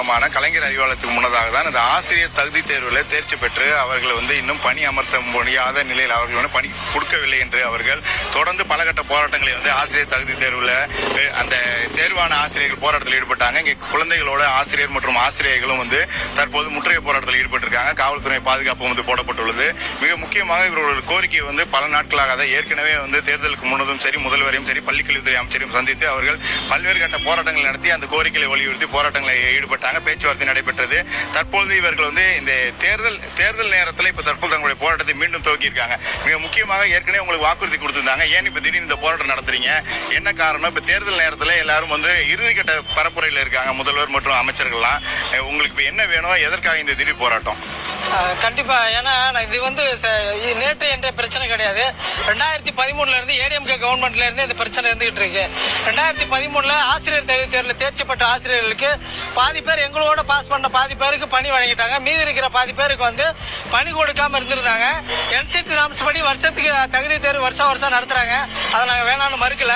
அலுவலகமான கலைஞர் அறிவாலயத்துக்கு முன்னதாக தான் இந்த ஆசிரியர் தகுதி தேர்வில் தேர்ச்சி பெற்று அவர்கள் வந்து இன்னும் பணி அமர்த்த முடியாத நிலையில் அவர்கள் வந்து பணி கொடுக்கவில்லை என்று அவர்கள் தொடர்ந்து பலகட்ட போராட்டங்களை வந்து ஆசிரியர் தகுதி தேர்வில் அந்த தேர்வான ஆசிரியர்கள் போராட்டத்தில் ஈடுபட்டாங்க. இங்கே குழந்தைகளோட ஆசிரியர் மற்றும் ஆசிரியர்களும் வந்து தற்போது முற்றுகை போராட்டத்தில் ஈடுபட்டிருக்காங்க. காவல்துறை பாதுகாப்பு வந்து போடப்பட்டுள்ளது. மிக முக்கியமாக இவர்களோட கோரிக்கை வந்து பல நாட்களாக தான் ஏற்கனவே வந்து தேர்தலுக்கு முன்னதும் சரி முதல்வரையும் சரி பள்ளிக்கல்வித்துறை அமைச்சரையும் சந்தித்து அவர்கள் பல்வேறு கட்ட போராட்டங்கள் நடத்தி அந்த கோரிக்கைகளை வலியுறுத்தி போராட்டங்களை ஈடுபட்டாங்க. பேச்சுவார்த்தை நடைபெற்றது. தற்போது இவர்கள் வந்து இந்த தேர்தல் தேர்தல் நேரத்தில் இப்போ தற்போது தங்களுடைய போராட்டத்தை மீண்டும் துவக்கியிருக்காங்க. மிக முக்கியமாக ஏற்கனவே உங்களுக்கு வாக்குறுதி கொடுத்திருந்தாங்க. ஏன் இப்போ திடீர்னு இந்த போராட்டம் நடத்துறீங்க? என்ன காரணம்? இப்போ தேர்தல் நேரத்தில் எல்லாரும் வந்து இறுதிக்கட்ட பரப்புரையில் இருக்காங்க முதல்வர் மற்றும் அமைச்சர்கள்லாம். உங்களுக்கு இப்போ என்ன வேணும்? எதற்காக இந்த திடீர் போராட்டம்? கண்டிப்பாக கண்டிப்பா. ஏன்னா நான் இது வந்து ச- இது நேற்று என்ற பிரச்சனை கிடையாது. ரெண்டாயிரத்தி பதிமூணுல இருந்து ஏடிஎம்கே கவர்மெண்ட்ல இருந்து இந்த பிரச்சனை இருந்துகிட்டு இருக்கு. ரெண்டாயிரத்தி பதிமூணுல ஆசிரியர் தகுதி தேர்வில் தேர்ச்சி பெற்ற ஆசிரியர்களுக்கு பாதி பேர் எங்களோட பாஸ் பண்ண பாதி பேருக்கு பணி வழங்கிட்டாங்க. மீதி இருக்கிற பாதி பேருக்கு வந்து பணி கொடுக்காம இருந்திருந்தாங்க. என்சிடி நாம்ஸ் படி வருஷத்துக்கு தகுதி தேர்வு வருஷம் வருஷம் நடத்துறாங்க. அதை நாங்கள் வேணாம்னு மறுக்கல.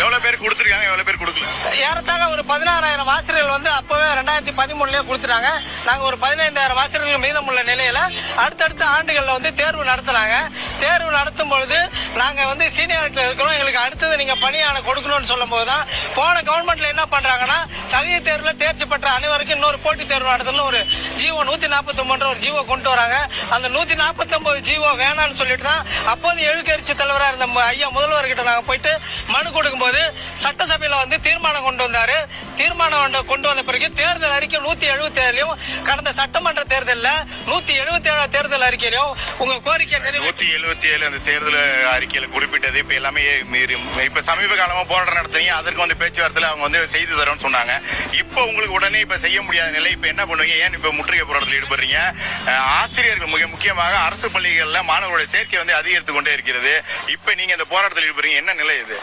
எவ்வளவு பேர் கொடுத்துருக்காங்க எவ்வளவு பேர் கொடுக்கல? ஏறத்தாழ ஒரு பதினாறாயிரம் ஆசிரியர்கள் வந்து அப்பவே ரெண்டாயிரத்தி பதிமூணுலயே கொடுத்துட்டாங்க. நாங்க ஒரு பதினைந்தாயிரம் ஆசிரியர்கள் மீதமுள்ள நிலையில அடுத்தடுத்த ஆண்டுகள்ல வந்து தேர்வு நடத்துறாங்க. தேர்வு நடத்தும் பொழுது நாங்கள் வந்து சீனியாரிட்டியில் இருக்கிறோம். எங்களுக்கு அடுத்தது நீங்கள் பணியான கொடுக்கணும்னு சொல்லும் போது தான் போன கவர்மெண்ட்டில் என்ன பண்ணுறாங்கன்னா தகுதி தேர்வில் தேர்ச்சி பெற்ற அனைவருக்கும் இன்னொரு போட்டித் தேர்வு நடத்தணும் ஒரு ஜீவோ நூற்றி நாற்பத்தொம்பன்ற ஒரு ஜீவோ கொண்டு வராங்க. அந்த நூற்றி நாற்பத்தொம்பது ஜீவோ வேணாம்னு சொல்லிட்டு தான் அப்போது எழுக்கரிச்சி தலைவராக இருந்த ம- ஐயா முதல்வர்கிட்ட நாங்கள் போயிட்டு மனு கொடுக்கும்போது சட்டசபையில் வந்து தீர்மானம் கொண்டு வந்தார். தீர்மானம் கொண்டு- கொண்டு வந்த பிறகு தேர்தல் அறிக்கை நூற்றி எழுபத்தேழுலையும் கடந்த சட்டமன்ற தேர்தலில் நூற்றி எழுபத்தி தேர்தல் அறிக்கையிலையும் உங்கள் கோரிக்கை நிறைவேற்ற எழுபத்தி ஏழு அந்த தேர்தல் அறிக்கையில் குறிப்பிட்டது. இப்ப எல்லாமே மீறி இப்ப சமீப காலமா போராட்டம் நடத்துறீங்க அதற்கு வந்து பேச்சுவார்த்தையில் அவங்க வந்து செய்து தரோம்னு சொன்னாங்க. இப்போ உங்களுக்கு உடனே இப்ப செய்ய முடியாத நிலை இப்ப என்ன பண்ணுவீங்க? ஏன் இப்ப முற்றுகை போராட்டத்தில் ஈடுபடுறீங்க? ஆசிரியர்கள் மிக முக்கியமாக அரசு பள்ளிகளில் மாணவர்களுடைய சேர்க்கை வந்து அதிகரித்து கொண்டே இருக்கிறது. இப்ப நீங்க இந்த போராட்டத்தில் ஈடுபடுறீங்க. என்ன நிலை இது?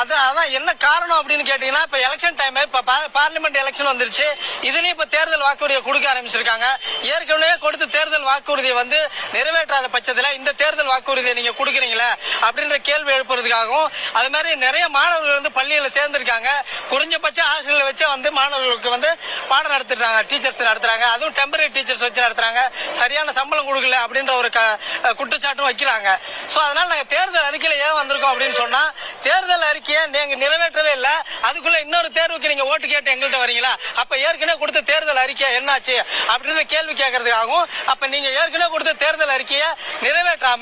அதான் அதான் என்ன காரணம் அப்படின்னு கேட்டீங்கன்னா இப்ப எலெக்ஷன் டைம் இப்ப பார்லிமெண்ட் எலெக்ஷன் வந்துருச்சு. இதுலயும் இப்ப தேர்தல் வாக்குறுதியை கொடுக்க ஆரம்பிச்சிருக்காங்க. ஏற்கனவே கொடுத்த தேர்தல் வாக்குறுதியை வந்து நிறைவேற்றாத பட்சத்தில் இந்த தேர்தல் வாக்குறுதியை நீங்க கொடுக்குறீங்களே அப்படின்ற கேள்வி எழுப்புறதுக்காகவும் அது மாதிரி நிறைய மாணவர்கள் வந்து பள்ளியில சேர்ந்திருக்காங்க. குறைஞ்சபட்ச ஹாஸ்டல்ல வச்சு வந்து மாணவர்களுக்கு வந்து பாடம் நடத்துறாங்க டீச்சர்ஸ் நடத்துறாங்க. அதுவும் டெம்பரரி டீச்சர்ஸ் வச்சு நடத்துறாங்க. சரியான சம்பளம் கொடுக்கல அப்படின்ற ஒரு குற்றச்சாட்டும் வைக்கிறாங்க. ஸோ அதனால நாங்க தேர்தல் அறிக்கையில் ஏன் வந்திருக்கோம் அப்படின்னு சொன்னா தேர்தல் அறிக்கையை நீங்க நிறைவேற்றவே இல்லை. அதுக்குள்ள இன்னொரு தேர்வுக்கு நீங்க ஓட்டு கேட்டு எங்கள்கிட்ட வரீங்களா? அப்ப ஏற்கனவே கொடுத்த தேர்தல் அறிக்கை என்னாச்சு? அப்படின்னு கேள்வி கேட்கறதுக்காகவும் அப்ப நீங்க ஏற்கனவே கொடுத்த தேர்தல் அறிக்கையை நிறைவேற்றாம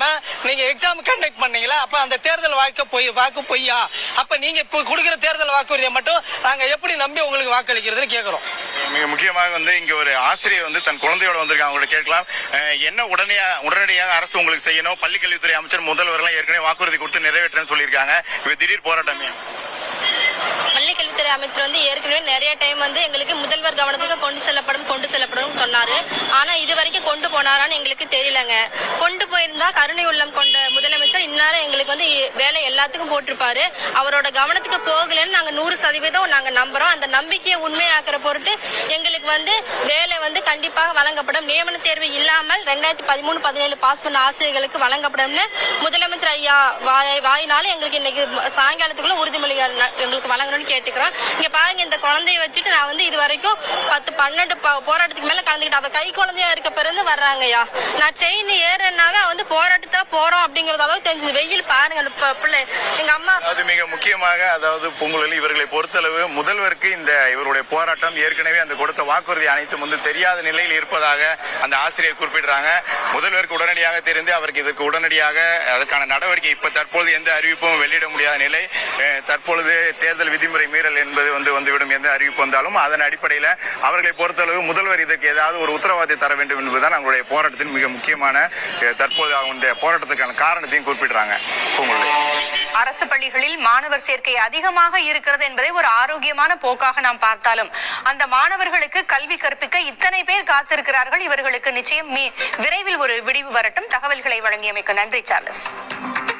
நீங்க எக்ஸாம் கண்டக்ட் பண்ணீங்களா? அப்ப அந்த தேர்தல் வாக்கு பொய் வாக்கு பொய்யா? அப்ப நீங்க இப்போ கொடுக்குற தேர்தல் வாக்குறுதியை மட்டும் நாங்க எப்படி நம்பி உங்களுக்கு வாக்களிக்கிறதுன்னு கேக்குறோம். மிக முக்கியமாக வந்து இங்க ஒரு ஆசிரியர் வந்து தன் குழந்தையோட வந்திருக்காங்க. அவங்கள்ட்ட கேட்கலாம். என்ன உடனே உடனடியாக அரசு உங்களுக்கு செய்யணும்? பள்ளிக்கல்வித்துறை அமைச்சர் முதல்வர்லாம் ஏற்கனவே வாக்குறுதி கொடுத்து நிறைவேற்றணும்னு சொல்லியிருக்காங்க. இப்ப திடீர் போராட்டமே. அமைச்சர் வந்து ஏற்கனவே நிறைய டைம் வந்து எங்களுக்கு முதல்வர் கவனத்துக்கு கொண்டு செல்லப்படும் கொண்டு செல்லப்படும் சொன்னாரு. ஆனா இது வரைக்கும் கொண்டு போனாரான்னு எங்களுக்கு தெரியலங்க. கொண்டு போயிருந்தா கருணை உள்ளம் கொண்ட முதலமைச்சர் இந்நேரம் எங்களுக்கு வந்து வேலை எல்லாத்துக்கும் போட்டிருப்பாரு. அவரோட கவனத்துக்கு போகலன்னு நாங்க நூறு சதவீதம் நாங்க நம்புறோம். அந்த நம்பிக்கையை உண்மையாக்குற பொருட்டு எங்களுக்கு வந்து வேலை வந்து கண்டிப்பாக வழங்கப்படும். நியமன தேர்வு இல்லாமல் ரெண்டாயிரத்தி பதிமூணு பதினேழு பாஸ் பண்ண ஆசிரியர்களுக்கு வழங்கப்படும்னு முதலமைச்சர் ஐயா வாய் வாயினால எங்களுக்கு இன்னைக்கு சாயங்காலத்துக்குள்ள உறுதிமொழி எங்களுக்கு வழங்கணும்னு கேட்டுக்கிறோம். இங்க பாருங்க இந்த குழந்தைய வச்சுட்டு நான் வந்து இது வரைக்கும் பத்து பன்னெண்டு போராட்டத்துக்கு மேல கலந்துக்கிட்டேன். அவ கை குழந்தையா இருக்க பிறந்து வர்றாங்கய்யா. நான் செயின் ஏறனாவே வந்து போராட்டத்தா போறோம் அப்படிங்கறத அளவு தெரிஞ்சது. வெயில் பாருங்க அந்த பிள்ளை. எங்க அம்மா அது மிக முக்கியமாக அதாவது பொங்கலில் இவர்களை பொறுத்தளவு முதல்வருக்கு இந்த இவருடைய போராட்டம் ஏற்கனவே அந்த கொடுத்த வாக்குறுதி அனைத்தும் வந்து தெரியாத நிலையில் இருப்பதாக அந்த ஆசிரியர் குறிப்பிடுறாங்க. முதல்வருக்கு உடனடியாக தெரிந்து அவருக்கு இதற்கு உடனடியாக அதற்கான நடவடிக்கை இப்ப தற்போது எந்த அறிவிப்பும் வெளியிட முடியாத நிலை. தற்பொழுது தேர்தல் விதிமுறை மீறல் என்பது வந்து வந்துவிடும் எந்த அறிவிப்பு வந்தாலும் அதன் அடிப்படையில் அவர்களை பொறுத்தளவு முதல்வர் இதற்கு ஏதாவது ஒரு உத்தரவாதத்தை தர வேண்டும் என்பதுதான் அவங்களுடைய போராட்டத்தின் மிக முக்கியமான தற்போது அவங்களுடைய போராட்டத்துக்கான காரணத்தையும் குறிப்பிடுறாங்க. உங்களுடைய அரசு பள்ளிகளில் மாணவர் சேர்க்கை அதிகமாக இருக்கிறது என்பதை ஒரு ஆரோக்கியமான போக்காக நாம் பார்த்தாலும் அந்த மாணவர்களுக்கு கல்வி கற்பிக்க இத்தனை பேர் காத்திருக்கிறார்கள். இவர்களுக்கு நிச்சயம் விரைவில் ஒரு விடிவு வரட்டும். தகவல்களை வழங்கியமைக்கு நன்றி சார்லஸ்.